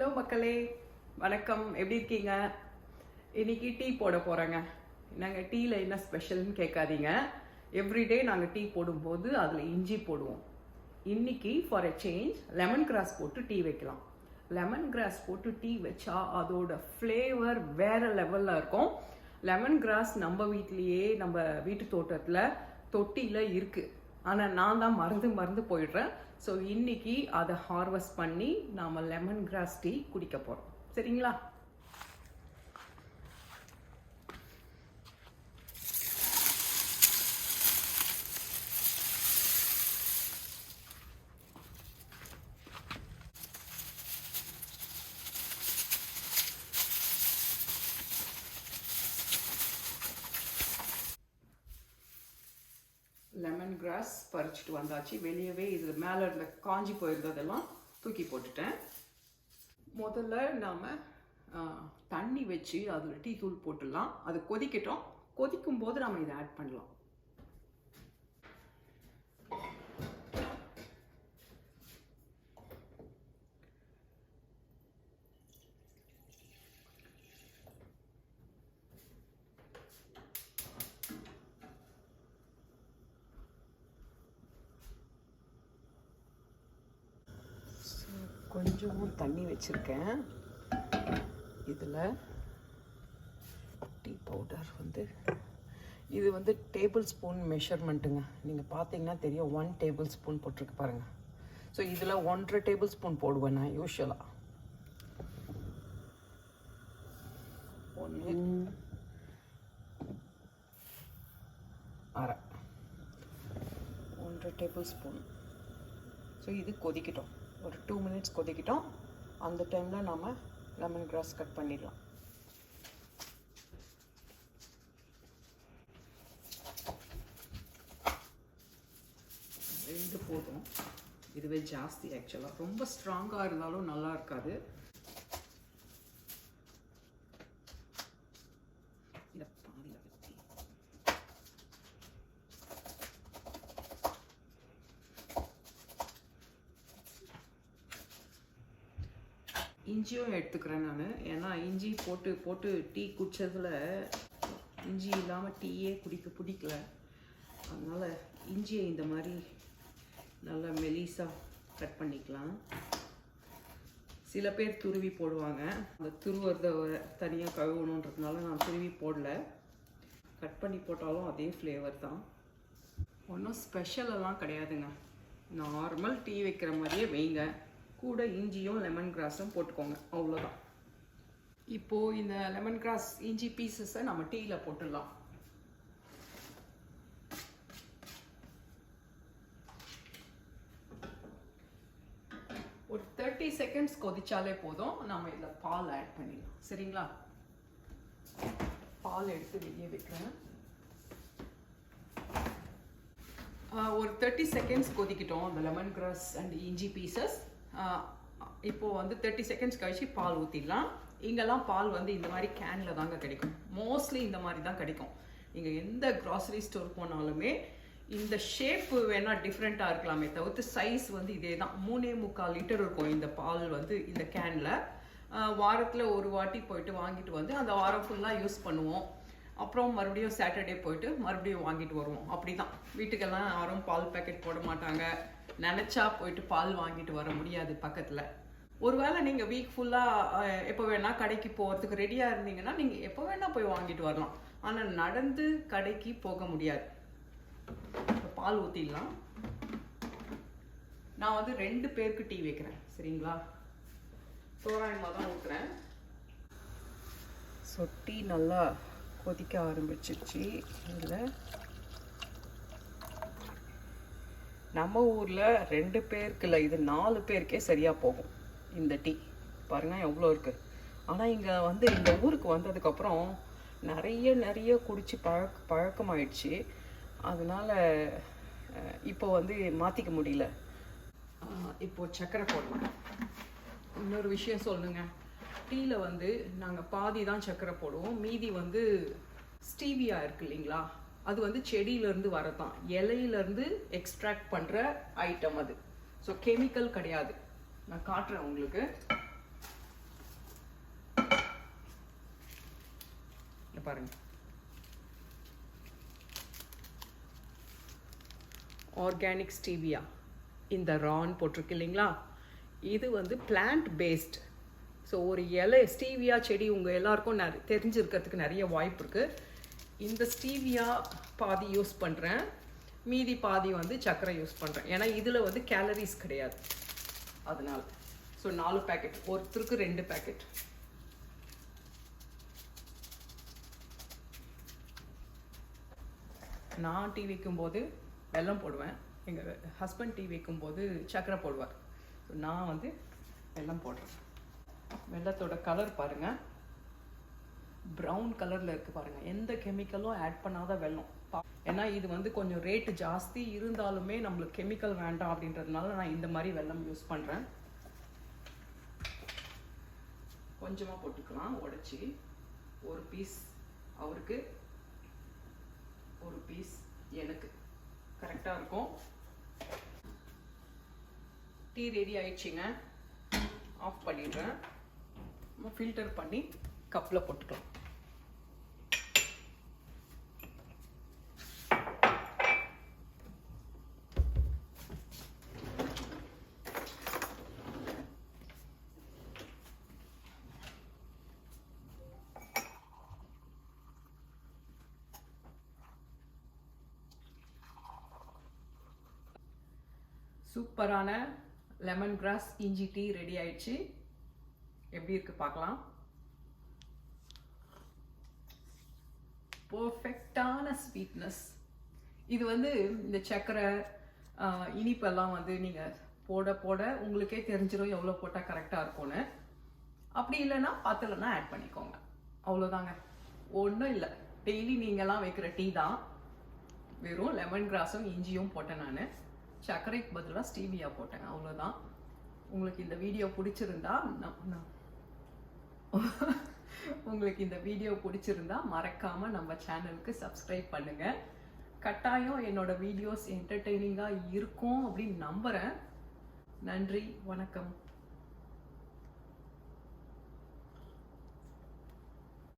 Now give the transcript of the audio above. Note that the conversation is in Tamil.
ஹலோ மக்களே வணக்கம். எப்படி இருக்கீங்க? இன்னைக்கு டீ போட போகிறோங்க நாங்கள் டீயில் என்ன ஸ்பெஷல்னு கேட்காதீங்க. எவ்ரிடே நாங்கள் டீ போடும்போது அதில் இஞ்சி போடுவோம். இன்னைக்கு for a change lemon grass போட்டு டீ வைக்கலாம். லெமன் கிராஸ் போட்டு டீ வச்சா அதோட ஃப்ளேவர் வேற லெவலில் இருக்கும். லெமன் கிராஸ் நம்ம வீட்லேயே நம்ம வீட்டு தோட்டத்தில் தொட்டியில் இருக்குது ஆனால் நான் தான் மறந்து மறந்து போயிடுறேன். ஸோ இன்னைக்கு அதை ஹார்வெஸ்ட் பண்ணி நாம் லெமன் கிராஸ் டீ குடிக்க போகிறோம் சரிங்களா? லெமன் கிராஸ் பறிச்சுட்டு வந்தாச்சு. வெளியவே இது மேலே இருந்த காஞ்சி போயிருந்ததெல்லாம் தூக்கி போட்டுட்டேன். முதல்ல நாம் தண்ணி வச்சு அதில் டீ தூள் போட்டுடலாம். அது கொதிக்கட்டும். கொதிக்கும் போது நம்ம இதை ஆட் பண்ணலாம். கொஞ்சமும் தண்ணி வச்சுருக்கேன். இதில் டீ பவுடர் வந்து இது வந்து டேபிள் ஸ்பூன் மெஷர்மெண்ட்டுங்க. நீங்கள் பார்த்தீங்கன்னா தெரியும் ஒன் டேபிள் ஸ்பூன் போட்டிருக்கு பாருங்கள் ஸோ இதில் ஒன்றரை டேபிள் ஸ்பூன் போடுவேன் நான் யூஸ்வலாக ஒன்று அரை. ஒன்றரை டேபிள் ஸ்பூன். ஸோ இது கொதிக்கட்டும். ஒரு டூ மினிட்ஸ் கொதிக்கிட்டோம். அந்த டைமில் நாம் லெமன் கிராஸ் கட் பண்ணிடலாம். ரெண்டு போதும். இதுவே ஜாஸ்தி ஆக்சுவலாக ரொம்ப ஸ்ட்ராங்காக இருந்தாலும் நல்லா இருக்காது இதை பாதியில் வச்சு இஞ்சியும் எடுத்துக்கிறேன் நான். ஏன்னா இஞ்சி போட்டு போட்டு டீ குடித்ததில் இஞ்சி இல்லாமல் டீயே குடிக்க பிடிக்கல. அதனால் இஞ்சியை இந்த மாதிரி நல்லா மெலிசாக கட் பண்ணிக்கலாம். சில பேர் துருவி போடுவாங்க. அந்த துருவறதை தனியாக கழுவணுன்றதுனால நான் துருவி போடல. கட் பண்ணி போட்டாலும் அதே ஃப்ளேவர் தான். ஒன்றும் ஸ்பெஷலெல்லாம் கிடையாதுங்க. நார்மல் டீ வைக்கிற மாதிரியே வைங்க. கூட இஞ்சியும் லெமன் கிராஸும் போட்டுக்கோங்க. அவ்வளோதான் இப்போது இந்த லெமன் கிராஸ் இஞ்சி பீசஸை நம்ம டீயில் போட்டுடலாம். ஒரு தேர்ட்டி செகண்ட்ஸ் கொதிச்சாலே போதும். நம்ம இதில் பால் ஆட் பண்ணிடலாம். சரிங்களா? பால் எடுத்து வெளியே வைக்கிறேன். ஒரு தேர்ட்டி செகண்ட்ஸ் கொதிக்கிட்டோம். அந்த லெமன் கிராஸ் அண்ட் இஞ்சி பீசஸ் இப்போது வந்து தேர்ட்டி செகண்ட்ஸ் கழிச்சு பால் ஊற்றிடலாம் இங்கெல்லாம் பால் வந்து இந்த மாதிரி கேனில் தாங்க கிடைக்கும். மோஸ்ட்லி இந்த மாதிரி தான் கிடைக்கும். நீங்கள் எந்த க்ராசரி ஸ்டோர் போனாலுமே இந்த ஷேப்பு வேணால் டிஃப்ரெண்ட்டாக இருக்கலாமே தவிர்த்து சைஸ் வந்து இதே தான். மூணே முக்கால் லிட்டர் இருக்கும் இந்த பால் வந்து இந்த கேனில் வாரத்தில் ஒரு வாட்டி போயிட்டு வாங்கிட்டு வந்து அந்த வாரம் ஃபுல்லாக யூஸ் பண்ணுவோம். அப்புறம் மறுபடியும் சாட்டர்டே போயிட்டு மறுபடியும் வாங்கிட்டு வருவோம். அப்படி தான் வீட்டுக்கெல்லாம் யாரும் பால் பேக்கெட் போட மாட்டாங்க. நினச்சா போயிட்டு பால் வாங்கிட்டு வர முடியாது பக்கத்தில். ஒருவேளை நீங்கள் வீக் ஃபுல்லாக எப்போ வேணால் கடைக்கு போகிறதுக்கு ரெடியாக இருந்தீங்கன்னா நீங்கள் எப்போ வேணால் போய் வாங்கிட்டு வரலாம். ஆனால் நடந்து கடைக்கு போக முடியாது. பால் ஊற்றிடலாம் நான் வந்து ரெண்டு பேருக்கு டீ வைக்கிறேன். சரிங்களா? தோராயமாக தான் ஊற்றுறேன் ஸோ டீ நல்லா கொதிக்க ஆரம்பிச்சிருச்சு. இதில் நம்ம ஊரில் ரெண்டு பேருக்கு இல்லை இது நாலு பேருக்கே சரியாக போகும். இந்த டீ. பாருங்கள் எவ்வளோ இருக்குது ஆனால் இங்கே வந்து இந்த ஊருக்கு வந்ததுக்கப்புறம் நிறைய நிறைய குடித்து பழக்க பழக்கமாயிடுச்சு. அதனால் இப்போ வந்து மாற்றிக்க முடியல. இப்போது சக்கரை போடலாம் இன்னொரு விஷயம் சொல்லுங்க டீயில் வந்து நாங்கள் பாதி தான் சக்கரை போடுவோம். மீதி வந்து ஸ்டீவியா இருக்கு இல்லைங்களா? அது வந்து செடியிலேருந்து வரதான். இலையிலேருந்து எக்ஸ்ட்ராக்ட் பண்ணுற ஐட்டம் அது. ஸோ கெமிக்கல் கிடையாது. நான் காட்டுறேன் உங்களுக்கு. பாருங்க. ஆர்கானிக் ஸ்டீவியா இந்த ரான் போட்டிருக்கு இல்லைங்களா? இது வந்து பிளான்ட் பேஸ்ட் ஸோ ஒரு இலை ஸ்டீவியா செடி உங்கள் எல்லாருக்கும் நிறைய தெரிஞ்சிருக்கிறதுக்கு நிறைய வாய்ப்பு இருக்குது இந்த ஸ்டீவியா பாதி யூஸ் பண்ணுறேன் மீதி பாதி வந்து சர்க்கரை யூஸ் பண்ணுறேன் ஏன்னா இதில் வந்து கேலரிஸ் கிடையாது. அதனால். ஸோ நாலு பேக்கெட் ஒருத்தருக்கு ரெண்டு பேக்கெட் நான் டீ வைக்கும்போது வெல்லம் போடுவேன். எங்கள் ஹஸ்பண்ட் டீ வைக்கும்போது சர்க்கரை போடுவார். ஸோ நான் வந்து வெல்லம் போடுறேன். வெல்லத்தோட கலர் பாருங்கள் ப்ரௌன் கலரில் இருக்குது பாருங்கள் எந்த கெமிக்கலும் ஆட் பண்ணாத வெல்லம் பா- ஏன்னா இது வந்து கொஞ்சம் ரேட்டு ஜாஸ்தி இருந்தாலுமே நம்மளுக்கு கெமிக்கல் வேண்டாம் அப்படின்றதுனால நான் இந்த மாதிரி வெல்லம் யூஸ் பண்ணுறேன் கொஞ்சமாக போட்டுக்கலாம் உடச்சி. ஒரு பீஸ் அவருக்கு ஒரு பீஸ் எனக்கு. கரெக்டாக இருக்கும். டீ ரெடி ஆயிடுச்சிங்க. ஆஃப் பண்ணிடுறேன். ஃபில்டர் பண்ணி கப்பில் போட்டுக்கலாம். சூப்பரான லெமன் கிராஸ் இஞ்சி டீ ரெடி ஆயிடுச்சு. எப்படி இருக்கு பார்க்கலாம். பர்ஃபெக்டான ஸ்வீட்னஸ் இது வந்து இந்த சர்க்கரை இனிப்பெல்லாம் வந்து நீங்கள் போட போட உங்களுக்கே தெரிஞ்சிடும் எவ்வளோ போட்டால் கரெக்டாக இருக்கும்னு. அப்படி இல்லைன்னா பத்தலைன்னா ஆட் பண்ணிக்கோங்க. அவ்வளோதாங்க ஒன்றும் இல்லை. டெய்லி நீங்கள்லாம் வைக்கிற டீ தான். வெறும் லெமன் கிராஸும் இஞ்சியும் போட்டேன் நான். சர்க்கரைக்கு பதிலாக ஸ்டீவியா போட்டேன் அவ்வளோதான் உங்களுக்கு இந்த வீடியோ பிடிச்சிருந்தா நான் உங்களுக்கு இந்த வீடியோ பிடிச்சிருந்தா மறக்காம நம்ம சேனலுக்கு சப்ஸ்கிரைப் பண்ணுங்க. கட்டாயம் என்னோட வீடியோஸ் என்டர்டெய்னிங்காக இருக்கும் அப்படின்னு நம்புறேன். நன்றி வணக்கம்.